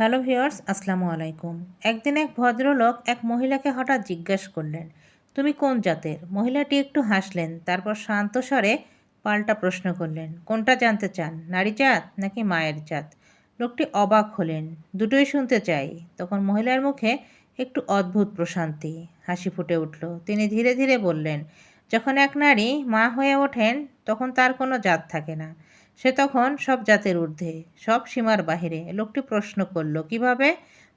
Hello viewers আসসালামু আলাইকুম। একদিন এক ভদ্রলোক এক মহিলাকে হঠাৎ জিজ্ঞেস করলেন, তুমি কোন জাতের? মহিলাটি একটু হাসলেন, তারপর শান্ত স্বরে পাল্টা প্রশ্ন করলেন, কোনটা জানতে চান, নারী জাত নাকি মায়ের জাত? লোকটি অবাক হলেন, দুটোই শুনতে চাই। তখন মহিলার মুখে একটু অদ্ভুত প্রশান্তি, হাসি ফুটে উঠল। তিনি ধীরে ধীরে বললেন, যখন এক নারী মা হয়ে ওঠেন, তখন তার কোনো জাত থাকে না। সে তখন সব জাতের ঊর্ধ্বে, সব সীমার বাহিরে লোকটি প্রশ্ন করল, কীভাবে?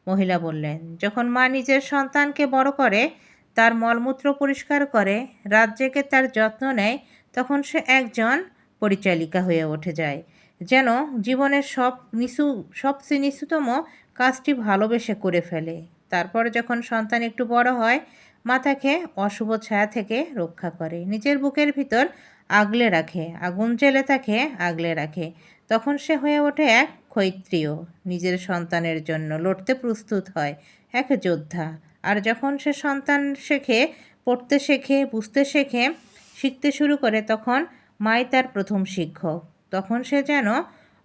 মহিলা বললেন, যখন মা নিজের সন্তানকে বড় করে, তার মলমূত্র পরিষ্কার করে, রাত জেগে তার যত্ন নেয়, তখন সে একজন পরিচালিকা হয়ে উঠে যায়, যেন জীবনের সব নিচু সবচেয়ে নিচুতম কাজটি ভালোবেসে করে ফেলে। তারপর যখন সন্তান একটু বড় হয় মা তাকে অশুভ ছায়া থেকে রক্ষা করে। নিজের বুকের ভিতর আগলে রাখে, আগুন জেলে তাকে আগলে রাখে। তখন সে হয়ে ওঠে এক ক্ষৈত্রীয় নিজের সন্তানের জন্য লড়তে প্রস্তুত হয় এক যোদ্ধা। আর যখন সে সন্তান শেখে, পড়তে শেখে, বুঝতে শেখে, শিখতে শুরু করে, তখন মাই তার প্রথম শিক্ষক। তখন সে যেন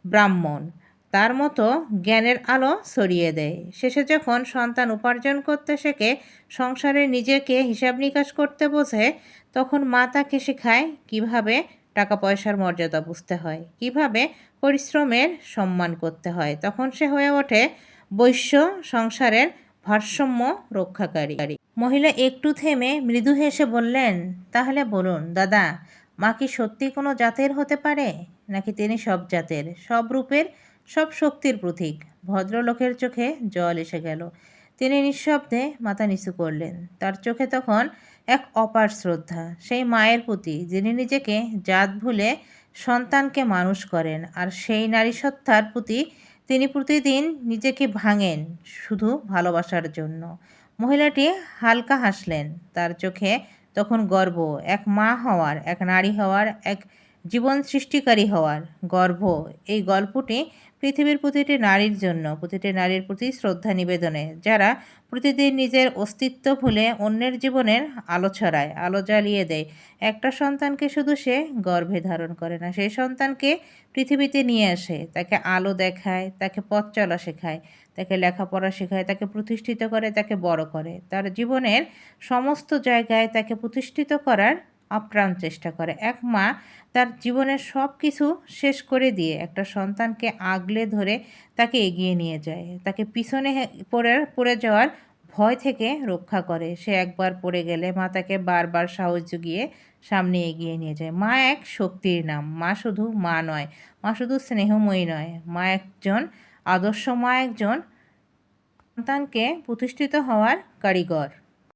ব্রাহ্মণ। তার মতো জ্ঞানের আলো ছড়িয়ে দেয়। শেষে যখন সন্তান উপার্জন করতে শেখে, সংসারে নিজেকে হিসাব নিকাশ করতে বোঝে, তখন মা তাকে শেখায় কীভাবে টাকা পয়সার মর্যাদা বুঝতে হয়, কীভাবে পরিশ্রমের সম্মান করতে হয়। তখন সে হয়ে ওঠে বৈশ্য সংসারের ভারসাম্য রক্ষাকারী। মহিলা একটু থেমে মৃদু হেসে বললেন, তাহলে বলুন, দাদা, মা কি সত্যি কোনো জাতের হতে পারে? নাকি তিনি সব জাতের? সব রূপের সব শক্তির প্রতীক। ভদ্রলোকের চোখে জল এসে গেল। তিনি নিঃশব্দে মাথা নিচু করলেন। তার চোখে তখন এক অপার শ্রদ্ধা। সেই মায়ের প্রতি, যিনি নিজেকে জাত ভুলে সন্তানকে মানুষ করেন, আর সেই নারী সত্তার প্রতি তিনি প্রতিদিন নিজেকে ভাঙেন শুধু ভালোবাসার জন্য। মহিলাটি হালকা হাসলেন। তার চোখে তখন গর্ব, এক মা হওয়ার, এক নারী হওয়ার, এক জীবন সৃষ্টিকারী হওয়ার গর্ব। এই গল্পটি পৃথিবীর প্রতিটি নারীর জন্য, প্রতিটি নারীর প্রতি শ্রদ্ধা নিবেদনে, যারা প্রতিদিন নিজের অস্তিত্ব ভুলে অন্যের জীবনের আলো ছড়ায়, আলো জ্বালিয়ে দেয়। একটা সন্তানকে শুধু সে গর্ভে ধারণ করে না, সেই সন্তানকে পৃথিবীতে নিয়ে আসে। তাকে আলো দেখায়, তাকে পথ চলা শেখায়, তাকে লেখাপড়া শেখায়, তাকে প্রতিষ্ঠিত করে, তাকে বড় করে। তার জীবনের সমস্ত জায়গায় তাকে প্রতিষ্ঠিত করার আপ্রাণ চেষ্টা করে। এক মা তার জীবনের সব কিছু শেষ করে দিয়ে একটা সন্তানকে আগলে ধরে তাকে এগিয়ে নিয়ে যায়। তাকে পিছনে পড়ে পড়ে যাওয়ার ভয় থেকে রক্ষা করে। সে একবার পড়ে গেলে মা তাকে বারবার সাহস জুগিয়ে সামনে এগিয়ে নিয়ে যায়। মা এক শক্তির নাম। মা শুধু মা নয়, মা শুধু স্নেহময়ী নয়। মা একজন আদর্শ, মা একজন সন্তানকে প্রতিষ্ঠিত হওয়ার কারিগর।